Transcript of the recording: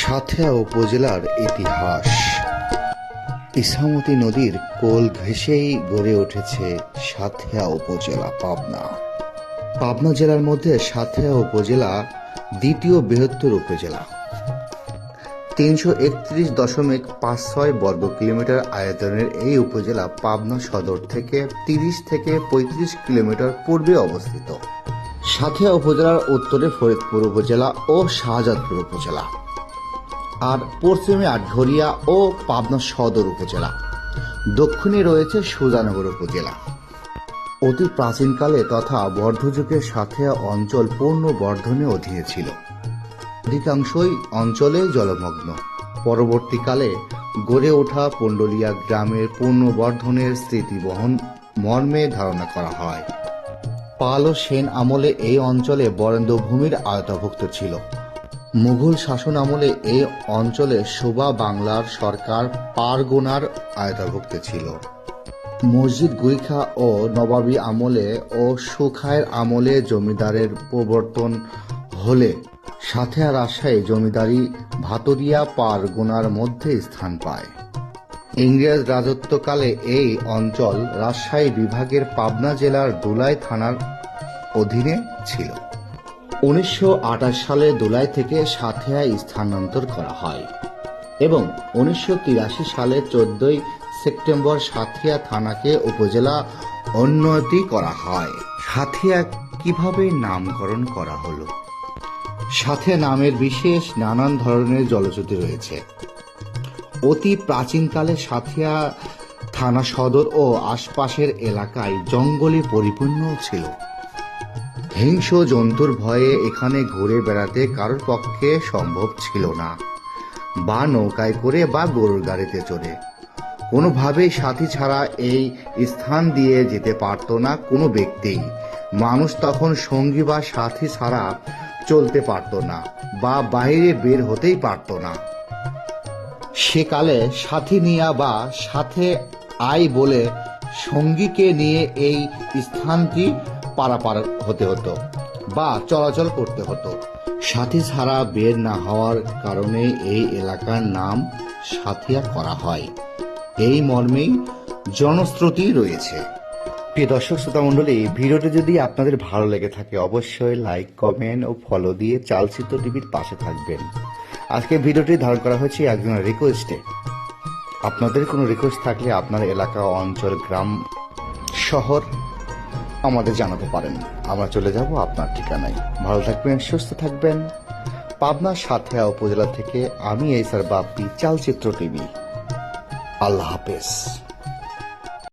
সাথিয়া উপজেলার ইতিহাস। ইসামতি নদীর কোল ঘেঁষেই গড়ে উঠেছে সাথিয়া উপজেলা পাবনা। পাবনা জেলার মধ্যে সাথিয়া উপজেলা দ্বিতীয় বৃহত্তর উপজেলা। তিনশো একত্রিশ দশমিক পাঁচ ছয় বর্গ কিলোমিটার আয়তনের এই উপজেলা পাবনা সদর থেকে তিরিশ থেকে পঁয়ত্রিশ কিলোমিটার পূর্বে অবস্থিত। সাথিয়া উপজেলার উত্তরে ফরিদপুর উপজেলা ও শাহজাদপুর উপজেলা। আর পশ্চিমে আটঘরিয়া ও পাবনা সদর উপজেলা। দক্ষিণে রয়েছে সুজানগর উপজেলা। অতি প্রাচীনকালে তথা বর্ধযুগের সাথে অঞ্চল পূর্ণ বর্ধনে অধীনে ছিল। অধিকাংশই অঞ্চলে জলমগ্ন। পরবর্তীকালে গড়ে ওঠা পণ্ডলিয়া গ্রামের পুনর্বর্ধনের স্মৃতি বহন মর্মে ধারণা করা হয়। পাল ও সেন আমলে এই অঞ্চলে বরেন্দ্র ভূমির আয়তাভুক্ত ছিল। মুঘল শাসন আমলে এই অঞ্চলে শোভা বাংলার সরকার পারগোনার আয়তাভুক্ত ছিল। মসজিদ গুইখা ও নবাবী আমলে ও সুখায়ের আমলে জমিদারের প্রবর্তন হলে সাথে রাজশাহী জমিদারি ভাতরিয়া পারগোনার মধ্যে স্থান পায়। ইংরেজ রাজত্বকালে এই অঞ্চল রাজশাহী বিভাগের পাবনা জেলার দুলাই থানার অধীনে ছিল। উনিশশো আটাশ সালে দুলাই থেকে সাথিয়ায় স্থানান্তর করা হয় এবং উনিশশো তিরাশি সালে চোদ্দই সেপ্টেম্বর সাথিয়া থানাকে উপজেলা উন্নতি করা হয়। সাথিয়া কীভাবে নামকরণ করা হলো? সাথিয়া নামের বিশেষ নানান ধরনের জলশ্রুতি রয়েছে। অতি প্রাচীনকালে সাথিয়া থানা সদর ও আশপাশের এলাকায় জঙ্গলে পরিপূর্ণ ছিল। হিংস্র জন্তুর ভয়ে এখানে ঘুরে বেড়াতে কারোর পক্ষে সম্ভব ছিল না। বা নৌকায় করে বা গরুর গাড়িতে চড়ে। কোনোভাবেই সাথী ছাড়া এই স্থান দিয়ে যেতে পারত না কোনো ব্যক্তিই মানুষ তখন সঙ্গী বা সাথী ছাড়া চলতে পারত না বা বাইরে বের হতেই পারত না। সেকালে সাথী নিয়া বা সাথে আই বলে সঙ্গীকে নিয়ে এই স্থানটি পারাপার হতে হতো বা চলাচল করতে হতো। সাথী ছাড়া বের না হওয়ার কারণে এই এলাকার নাম সাথিয়া করা হয়। এই মর্মেই জনশ্রুতি রয়েছে। প্রিয় দর্শক, শ্রোতা মণ্ডলী ভিডিওটি যদি আপনাদের ভালো লেগে থাকে, অবশ্যই লাইক, কমেন্ট ও ফলো দিয়ে চালচিত্র টিভির পাশে থাকবেন। আজকে ভিডিওটি ধারণ করা হয়েছে একজনের রিকোয়েস্টে। আপনাদের কোনো রিকোয়েস্ট থাকলে আপনার এলাকা, অঞ্চল, গ্রাম, শহর আমাদের জানাতে পারেন। আমরা চলে যাব আপনার ঠিকানায়। ভালো থাকবেন, সুস্থ থাকবেন। পাবনা সাথে উপজেলা থেকে আমি এই স্যার বাপ্পি, চালচিত্র টিভি। আল্লাহ হাফেজ।